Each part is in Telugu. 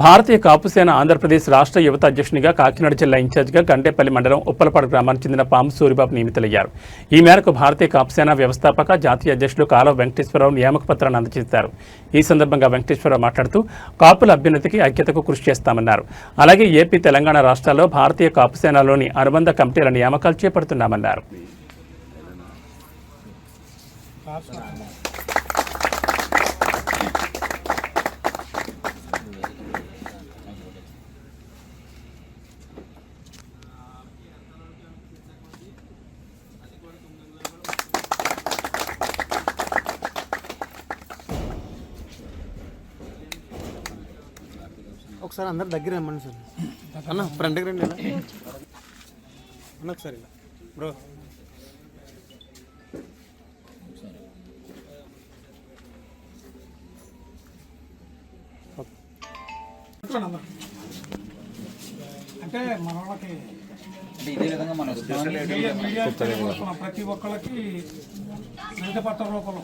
భారతీయ కాపుసేన ఆంధ్రప్రదేశ్ రాష్ట్ర యువత అధ్యక్షునిగా కాకినాడ జిల్లా ఇన్ఛార్జిగా గండేపల్లి మండలం ఉప్పలపాడు గ్రామానికి చెందిన పాము సూరిబాబు నియమితులయ్యారు. ఈ మేరకు భారతీయ కాపుసేన వ్యవస్థాపక జాతీయ అధ్యక్షులు కాలవ వెంకటేశ్వరరావు నియామక పత్రాన్ని అందజేశారు. ఈ సందర్భంగా వెంకటేశ్వరరావు మాట్లాడుతూ కాపుల అభ్యున్నతికి ఐక్యతకు కృషి చేస్తామన్నారు. అలాగే ఏపీ తెలంగాణ రాష్ట్రాల్లో భారతీయ కాపుసేనలోని అనుబంధ కమిటీల నియామకాలు చేపడుతున్నామన్నారు. ఒకసారి అందరు దగ్గర రమ్మండి సార్ అన్న ఫ్రంట్కి రండి ఇలా అన్న ఒకసారి ఇలా బ్రో అంటే మన వాళ్ళకి అంటే ఇదే విధంగా మన ఉస్మానియా మీడియా మీడియా తెలియజేస్తున్నాం. ప్రతి ఒక్కళ్ళకి పత్ర రూపంలో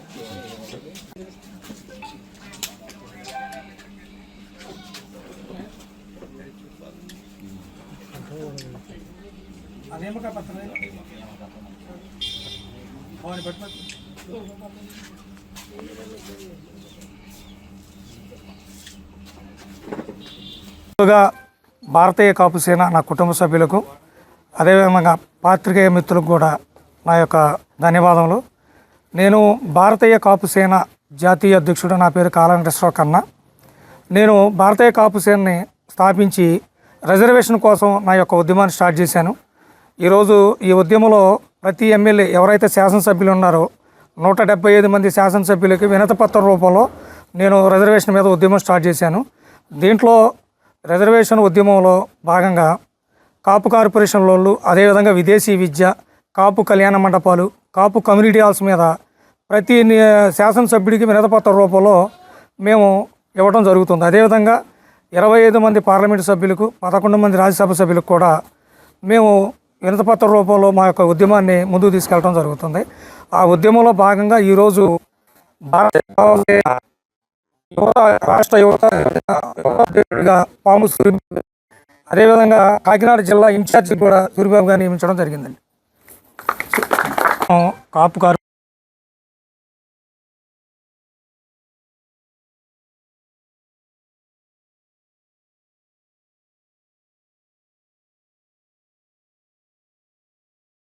అదేమక పత్రం వాడిని పెట్టుకోవచ్చు ముందుగా భారతీయ కాపు సేన నా కుటుంబ సభ్యులకు అదేవిధంగా పాత్రికేయ మిత్రులకు కూడా నా యొక్క ధన్యవాదములు. నేను భారతీయ కాపు సేన జాతీయ అధ్యక్షుడు నా పేరు కాల కన్నా. నేను భారతీయ కాపు సేనని స్థాపించి రిజర్వేషన్ కోసం నా యొక్క ఉద్యమాన్ని స్టార్ట్ చేశాను. ఈరోజు ఈ ఉద్యమంలో ప్రతి ఎమ్మెల్యే ఎవరైతే శాసనసభ్యులు ఉన్నారో నూట డెబ్బై ఐదు మంది శాసనసభ్యులకి వినతిపత్ర రూపంలో నేను రిజర్వేషన్ మీద ఉద్యమం స్టార్ట్ చేశాను. దీంట్లో రిజర్వేషన్ ఉద్యమంలో భాగంగా కాపు కార్పొరేషన్ వాళ్ళు అదేవిధంగా విదేశీ విద్య కాపు కళ్యాణ మండపాలు కాపు కమ్యూనిటీ హాల్స్ మీద ప్రతి శాసనసభ్యుడికి వినతిపత్ర రూపంలో మేము ఇవ్వడం జరుగుతుంది. అదేవిధంగా ఇరవై ఐదు మంది పార్లమెంటు సభ్యులకు పదకొండు మంది రాజ్యసభ సభ్యులకు కూడా మేము వినతపత్ర రూపంలో మా యొక్క ఉద్యమాన్ని ముందుకు తీసుకెళ్ళడం జరుగుతుంది. ఆ ఉద్యమంలో భాగంగా ఈరోజు భారత రాష్ట్ర యువత పాము సూరి అదేవిధంగా కాకినాడ జిల్లా ఇన్ఛార్జి కూడా సూరిబాబు గారిని నియమించడం జరిగిందండి. కాపు కారు